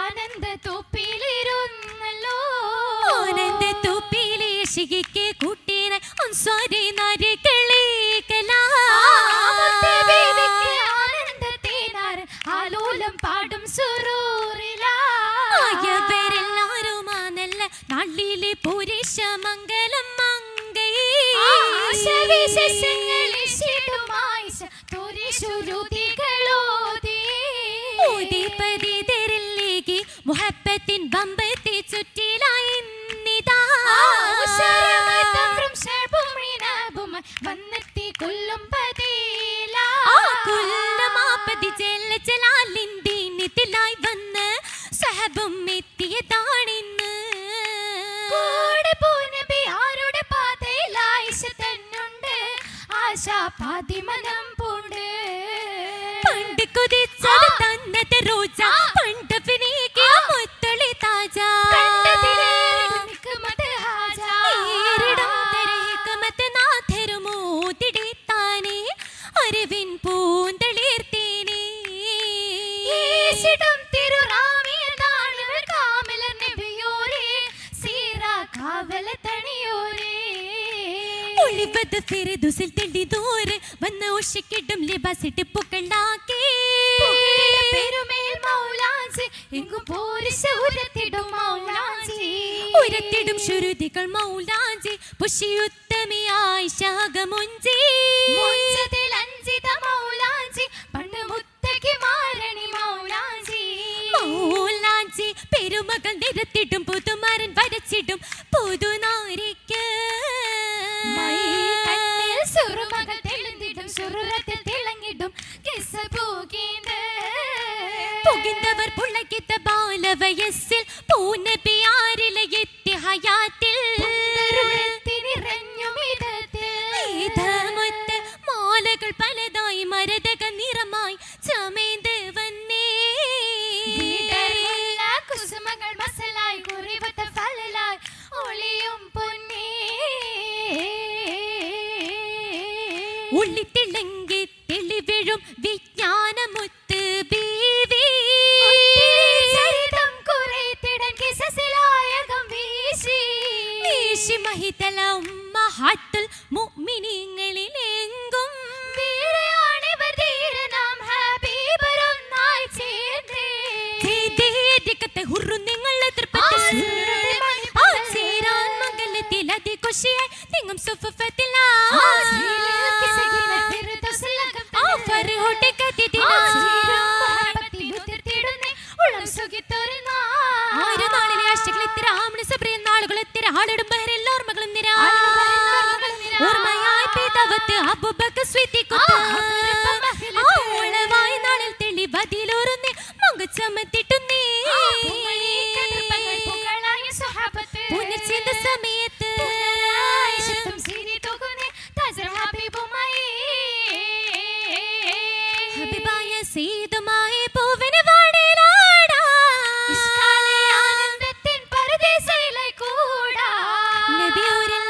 ആനന്ദ തൊപ്പിലിരുന്നല്ലോ. ആനന്ദ തൊപ്പിയിലെ ശിഖിക്ക് കൂട്ടിന അൻസ്വാരി നരികളിക്കലാ മുത്തേ ബീവിക്ക് ആനന്ദത്തേനാറ് ആലോലം പാടും സുറൂറിലാ. ആയവരെല്ലാരുമാനല്ല നാളിലെ പുരുഷ മംഗലം മങ്കയേ ആശവിശേഷങ്ങളിൽ ശിടുമായിശ തുരിശുരുതികളോതി മുഹബത്തിൻ ബമ്പത്തെ ചുറ്റിലായി വന്നെത്തി കൊല്ലും കൊല്ലമാപ്പതി ജല ജലാലിന്തിനിതിലായി വന്ന് സഹബും എത്തിയതാണിന്ന് കൂടെ പോനബി ആരുടെ പാതയിൽ ആയിഷ തന്നുണ്ട്. ആശാപാതിമനം പൂണ്ട് പണ്ട് കുതിച്ചത് തന്നത് റോജ പണ്ട് ഒളിവത് ഫിറദുസിൽ തെളിതോര് വന്ന ഉഷക്കിടും ലിബാസിട്ട് പുകഴിട പെരുമേൽ മൗലാജി എങ്കും പോരിശ ഉരത്തിടും മൗലാജി ഉരത്തിടും ശ്രുതികൾ മൗലാഞ്ചി പുഷിയുത്തമിയായി ശാഖമുഞ്ചി മുഞ്ചതിൽ അഞ്ചിത മൗലാജി പണ്ട് മുത്തയ്ക്ക് മാരണി മൗലാജി മൗലാജി പെരുമകൾ നിരത്തിടും പുതുമാരൻ വരച്ചിടും. പുതുനാരിക്ക് ബാലവയസ്സിൽ പൂനബിയാരിലെ എത്തി ഹയാത്തിൽ. മാലകൾ പലതായി മരതക നിറമായി ചമേന്ത് വന്നേ. കുസുമകൾ മസലായി കുറിവത്ത ഫലലായി ഒളിയും പൊന്നേ. ഉള്ളിത്തിളങ്കി തെളിവിഴും വിജ്ഞാനമുത്ത് ആ അബൂബക്കർ മഹിലത്ത്. ആ ഉളവായി നാളിൽ പൂമണി കതിർപ്പങ്ങൾ പുകളായ സ്വഹാബത്ത്. പുനർച്ചെന്ന സമയത്ത്. ഹബീബായ സീതുമായി പൂവിന് വാടിലാടാ. ഇഷ്കാലെ ആനന്ദത്തിൻ പരദേശയിലായി കൂടാ. നബിയൂരിൽ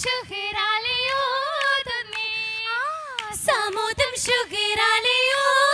സാമൂഹം ശുഹ്റാലയോതുന്നേ. ആ സാമോദം ശുക്രാലയൂതുന്നേ.